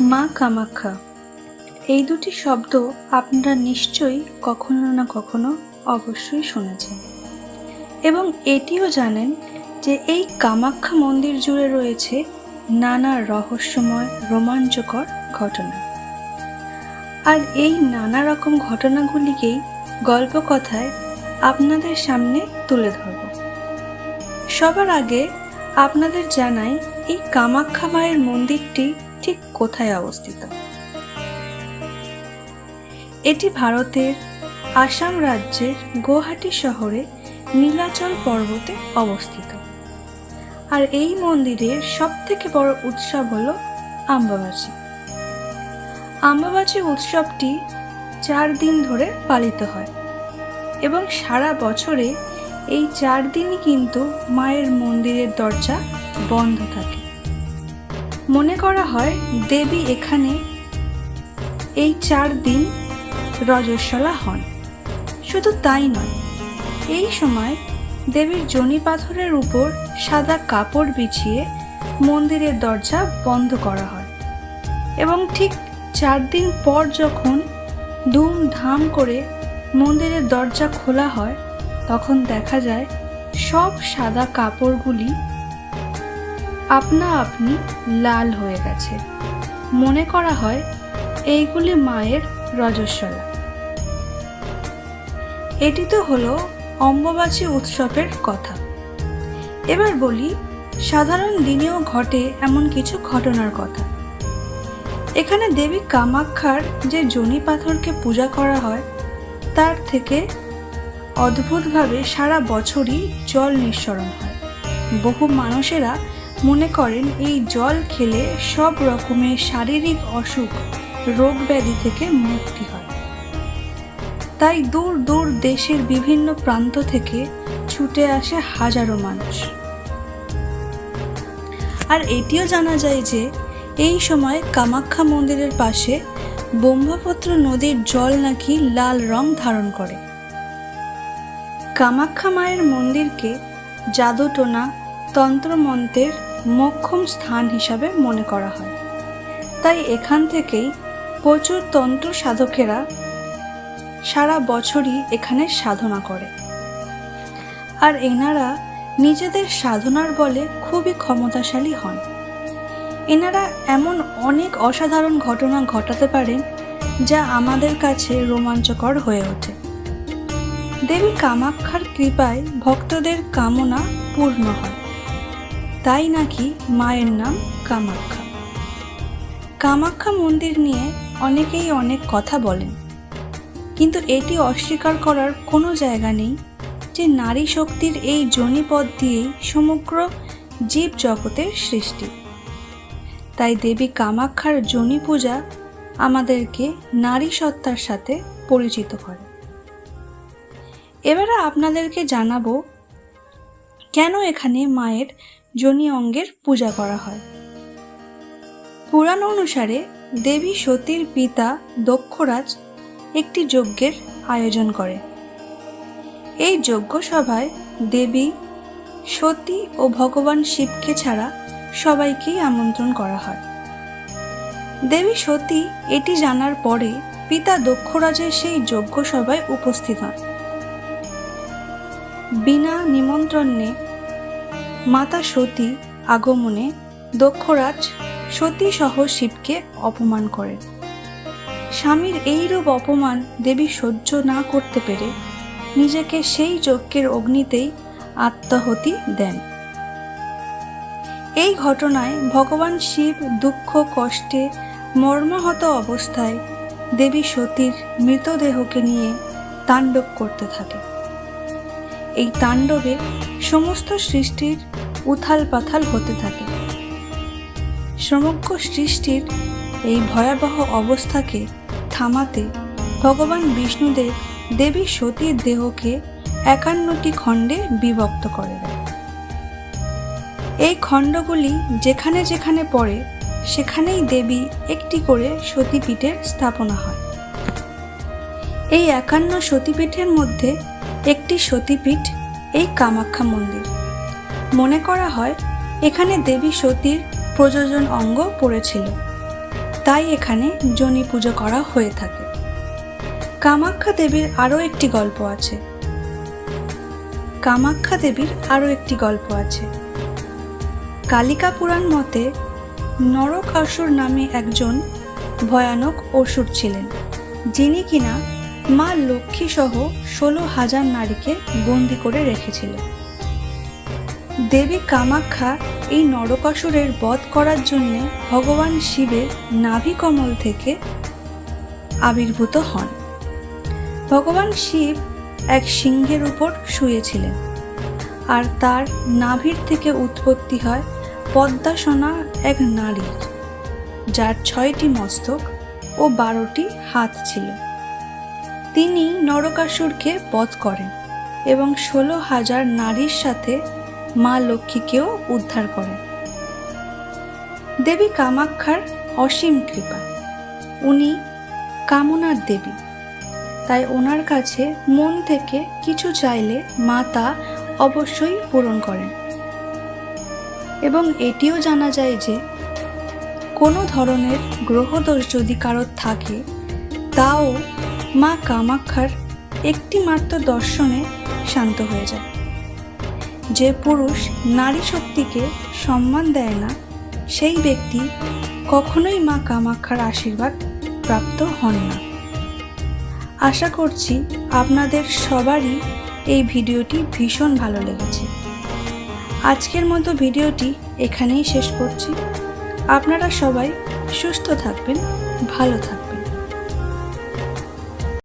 মা কামাখ্যা এই দুটি শব্দ আপনারা নিশ্চয়ই কখনো না কখনো অবশ্যই শুনেছেন। এবং এটিও জানেন যে এই কামাখ্যা মন্দির জুড়ে রয়েছে নানা রহস্যময়, রোমাঞ্চকর ঘটনা। আর এই নানা রকম ঘটনাগুলিকেই গল্পকথায় আপনাদের সামনে তুলে ধরব। সবার আগে আপনাদের জানাই, এই কামাখ্যা মায়ের মন্দিরটি ঠিক কোথায় অবস্থিত? এটি ভারতের আসাম রাজ্যের গুয়াহাটি শহরে নীলাচল পর্বতে অবস্থিত। আর এই মন্দিরের সব থেকে বড় উৎসব হলো আম্বাবাচি। আম্বাবাচি উৎসবটি চার দিন ধরে পালিত হয় এবং সারা বছরে এই চার দিনই কিন্তু মায়ের মন্দিরের দরজা বন্ধ থাকে। মনে করা হয় দেবী এখানে এই চার দিন রজস্বলা হন। শুধু তাই নয়, এই সময় দেবীর জনি পাথরের উপর সাদা কাপড় বিছিয়ে মন্দিরের দরজা বন্ধ করা হয় এবং ঠিক চার দিন পর যখন ধুমধাম করে মন্দিরের দরজা খোলা হয়, তখন দেখা যায় সব সাদা কাপড়গুলি আপনা আপনি লাল হয়ে গেছে। মনে করা হয় এইগুলি মায়ের রজস্বলা। এটি তো হলো অম্ববাচী উৎসবের কথা। এবার বলি, সাধারণ দিনেও ঘটে এমন কিছু ঘটনার কথা। এখানে দেবী কামাক্ষার যে জনি পাথরকে পূজা করা হয়, তার থেকে অদ্ভুতভাবে সারা বছরই জল নিঃসরণ হয়। বহু মানুষেরা মনে করেন এই জল খেলে সব রকমের শারীরিক অসুখ, রোগ ব্যাধি থেকে মুক্তি হয়। তাই দূর দূর দেশের বিভিন্ন প্রান্ত থেকে ছুটে আসে হাজারো মানুষ। আর এটিও জানা যায় যে, এই সময় কামাখ্যা মন্দিরের পাশে ব্রহ্মপুত্র নদীর জল নাকি লাল রং ধারণ করে। কামাখ্যা মায়ের মন্দিরকে জাদুটোনা, তন্ত্রমন্ত্রের মক্ষম স্থান হিসাবে মনে করা হয়। তাই এখান থেকেই প্রচুর তন্ত্র সাধকেরা সারা বছরই এখানে সাধনা করে। আর এনারা নিজেদের সাধনার বলে খুবই ক্ষমতাশালী হন। এনারা এমন অনেক অসাধারণ ঘটনা ঘটাতে পারেন যা আমাদের কাছে রোমাঞ্চকর হয়ে ওঠে। দেবী কামাক্ষার কৃপায় ভক্তদের কামনা পূর্ণ হয়। তাই নাকি মায়ের নাম কামাক্ষা কামাক্ষা মন্দির নিয়ে অনেকেই অনেক কথা বলেন, কিন্তু এটি অস্বীকার করার কোনো জায়গা নেই যে নারী শক্তির এই জনিপদ দিয়েই সমগ্র জীব জগতের সৃষ্টি। তাই দেবী কামাক্ষার জনি পূজা আমাদেরকে নারী সত্তার সাথে পরিচিত করে। এবারে আপনাদেরকে জানাব, কেন এখানে মায়ের জনি অঙ্গের পূজা করা হয়। পুরাণ অনুসারে দেবী সতীর পিতা দক্ষরাজ একটি যজ্ঞের আয়োজন করে। এই যজ্ঞ সভায় দেবী, সতী ও ভগবান শিবকে ছাড়া সবাইকেই আমন্ত্রণ করা হয়। দেবী, সতী এটি জানার পরে পিতা দক্ষরাজের সেই যজ্ঞ সভায় উপস্থিত হন। বিনা নিমন্ত্রণে মাতা সতী আগমনে দক্ষরাজ সতী সহ শিবকে অপমান করেন স্বামীর এইরূপ অপমান দেবী সহ্য না করতে পেরে নিজেকে সেই যজ্ঞের অগ্নিতেই আত্মাহতি দেন। এই ঘটনায় ভগবান শিব দুঃখ, কষ্টে মর্মাহত অবস্থায় দেবী সতীর মৃতদেহকে নিয়ে তাণ্ডব করতে থাকে। এই তাণ্ডবে সমস্ত সৃষ্টির উথাল পাথাল হতে থাকে। সমগ্র সৃষ্টির এই ভয়াবহ অবস্থাকে থামাতে ভগবান বিষ্ণুদেব দেবী সতীর দেহকে একান্নটি খণ্ডে বিভক্ত করে এই খণ্ডগুলি যেখানে যেখানে পড়ে, সেখানেই দেবী একটি করে সতীপীঠের স্থাপনা হয়। এই একান্ন সতীপীঠের মধ্যে একটি সতীপীঠ এই কামাখ্যা মন্দির। মনে করা হয়, এখানে দেবী সতীর প্রযোজন অঙ্গ পড়েছিল। তাই এখানে জনি পুজো করা হয়ে থাকে। কামাখ্যা দেবীর আরও একটি গল্প আছে। কামাখ্যা দেবীর আরও একটি গল্প আছে। কালিকা পুরাণ মতে নরকাসুর নামে একজন ভয়ানক অসুর ছিলেন, যিনি কিনা মা লক্ষ্মী সহ ষোলো হাজার নারীকে বন্দি করে রেখেছিলেন। দেবী কামাখ্যা এই নরকাসুরের বধ করার জন্য ভগবান শিবের নাভি কমল থেকে আবির্ভূত হন। ভগবান শিব এক সিংহের উপর শুয়েছিলেন আর তার নাভির থেকে উৎপত্তি হয় পদ্মাসনা এক নারীর যার ছয়টি মস্তক ও বারোটি হাত ছিল। তিনি নরকাসুরকে বধ করেন এবং ষোলো হাজার নারীর সাথে মা লক্ষ্মীকেও উদ্ধার করেন দেবী কামাক্ষার অসীম কৃপা। উনি কামনার দেবী। তাই ওনার কাছে মন থেকে কিছু চাইলে মা তা অবশ্যই পূরণ করেন। এবং এটিও জানা যায় যে, কোনো ধরনের গ্রহদোষ যদি কারোর থাকে, তাও মা কামাক্ষার একটি মাত্র দর্শনে শান্ত হয়ে যায়। যে পুরুষ নারী শক্তিকে সম্মান দেয় না, সেই ব্যক্তি কখনোই মা কামাক্ষার আশীর্বাদ প্রাপ্ত হন না। আশা করছি আপনাদের সবারই এই ভিডিওটি ভীষণ ভালো লেগেছে। আজকের মতো ভিডিওটি এখানেই শেষ করছি। আপনারা সবাই সুস্থ থাকবেন, ভালো থাকবেন।